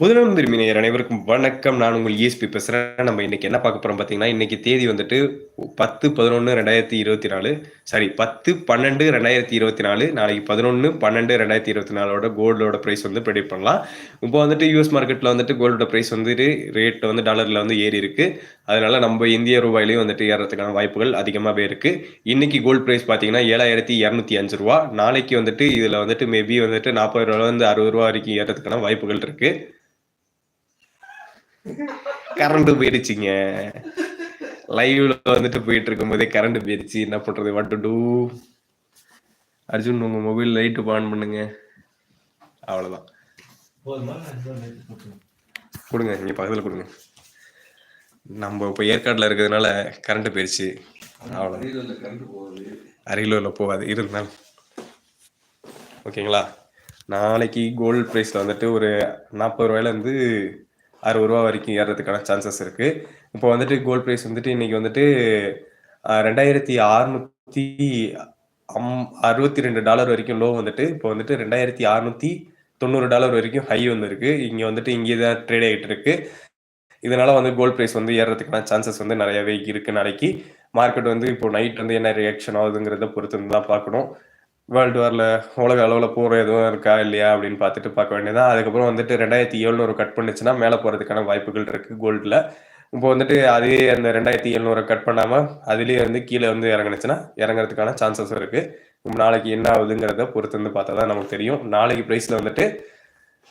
புதுநலம் திரும்பி நேயர் அனைவருக்கும் வணக்கம். நான் உங்கள் இஎஸ்பி பேசுகிறேன் நம்ம இன்னைக்கு என்ன பார்க்க போகிறோம் பார்த்தீங்கன்னா இன்னைக்கு தேதி வந்துட்டு பத்து பதினொன்று ரெண்டாயிரத்தி இருபத்தி நாலு. சாரி பத்து பன்னெண்டு ரெண்டாயிரத்தி இருபத்தி நாலு. நாளைக்கு பதினொன்று பன்னெண்டு ரெண்டாயிரத்தி இருபத்தி நாலோட கோல்டோட ப்ரைஸ் வந்து ப்ரெடிக்ட் பண்ணலாம். இப்போ வந்துட்டு யூஎஸ் மார்க்கெட்டில் வந்துட்டு கோல்டோட ப்ரைஸ் வந்துட்டு ரேட் வந்து டாலரில் வந்து ஏறி இருக்கு. அதனால நம்ம இந்திய ரூபாயிலையும் வந்துட்டு ஏறதுக்கான வாய்ப்புகள் அதிகமாகவே இருக்கு. இன்னைக்கு கோல்டு ப்ரைஸ் பார்த்தீங்கன்னா ஏழாயிரத்தி இரநூத்தி அஞ்சு ரூபா. நாளைக்கு வந்துட்டு இதில் வந்துட்டு மேபி வந்துட்டு நாற்பது ரூபா வந்து அறுபது ரூபா வரைக்கும் ஏறதுக்கான வாய்ப்புகள் இருக்குது கரண்ட் போயிடுச்சுங்க. லைவ்ல வந்துட்டு போயிட்டு இருக்கும் போதே கரண்ட் போயிடுச்சு. என்ன பண்றது? வாட் டு டூ அர்ஜுன் உங்க மொபைல் லைட் ஆன் பண்ணுங்க. அவ்வளவுதான். கொடுங்க நீங்க பக்கத்துல கொடுங்க. நம்ம இப்போ ஏற்காடுல இருக்கிறதுனால கரண்ட் போயிடுச்சு. அவ்வளவு அரியலூர்ல போகாது. இருந்தாலும். ஓகேங்களா நாளைக்கு கோல்டு ப்ரைஸில் வந்துட்டு ஒரு நாற்பது ரூபாயிலேருந்து அறுபது ரூபா வரைக்கும் ஏறதுக்கான சான்சஸ் இருக்கு. இப்போ வந்துட்டு கோல்ட் ப்ரைஸ் வந்துட்டு இன்னைக்கு வந்துட்டு ரெண்டாயிரத்தி அறுநூத்தி அம் அறுபத்தி ரெண்டு டாலர் வரைக்கும் லோ வந்துட்டு இப்போ வந்துட்டு ரெண்டாயிரத்தி அறுநூத்தி தொண்ணூறு டாலர் வரைக்கும் ஹை வந்துருக்கு. இங்கே வந்துட்டு இங்கே தான் ட்ரேட் ஆகிட்டு இருக்கு. இதனால வந்து கோல்ட் ப்ரைஸ் வந்து ஏறதுக்கான சான்சஸ் வந்து நிறையவே இருக்கு நாளைக்கு. மார்க்கெட் வந்து இப்போ நைட் வந்து என்ன ரியாக்ஷன் ஆகுதுங்கிறத பொறுத்து தான் பார்க்கணும். வேர்ல்டு வாரில் உலக அளவில் போகிற எதுவும் இருக்கா இல்லையா அப்படின்னு பார்த்துட்டு பார்க்க வேண்டியதான் அதுக்கப்புறம் வந்துட்டு ரெண்டாயிரத்தி ஏழுநூறு கட் பண்ணுச்சுன்னா மேலே போகிறதுக்கான வாய்ப்புகள் இருக்குது கோல்டில் இப்போ வந்துட்டு அதே அந்த ரெண்டாயிரத்தி எழுநூறு கட் பண்ணாமல் அதுலேயே வந்து கீழே வந்து இறங்குனுச்சுன்னா இறங்குறதுக்கான சான்சஸ் இருக்குது நாளைக்கு என்ன ஆகுதுங்கிறத பொறுத்து வந்து பார்த்தா தான் நமக்கு தெரியும். நாளைக்கு ப்ரைஸில் வந்துட்டு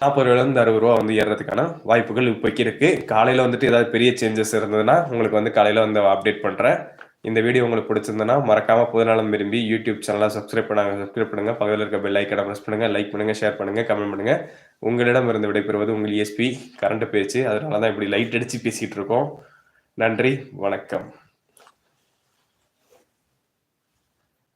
நாற்பது ரூபாயிலேருந்து அறுபது ரூபா வந்து ஏறதுக்கான வாய்ப்புகள் இப்போக்கி இருக்குது காலையில் வந்துட்டு ஏதாவது பெரிய சேஞ்சஸ் இருந்ததுன்னா உங்களுக்கு வந்து காலையில் வந்து அப்டேட் பண்ணுறேன் இந்த வீடியோ உங்களுக்கு பிடிச்சிருந்தனா மறக்காம பொதுநலம் விரும்பி யூடியூப் சேனலாக சப்ஸ்கிரைப் பண்ணாங்க சப்ஸ்கிரைப் பண்ணுங்க. பக்கத்தில் இருக்க பெல் ஐக்கனை ப்ரெஸ் பண்ணுங்க லைக் பண்ணுங்க ஷேர் பண்ணுங்க கமெண்ட் பண்ணுங்க. உங்களிடம் இருந்து விடைபெறுவது உங்கள் இஎஸ்பி கரண்ட் பேச்சு. அதனால தான் இப்படி லைட் அடிச்சு பேசிட்டு இருக்கோம். நன்றி வணக்கம்.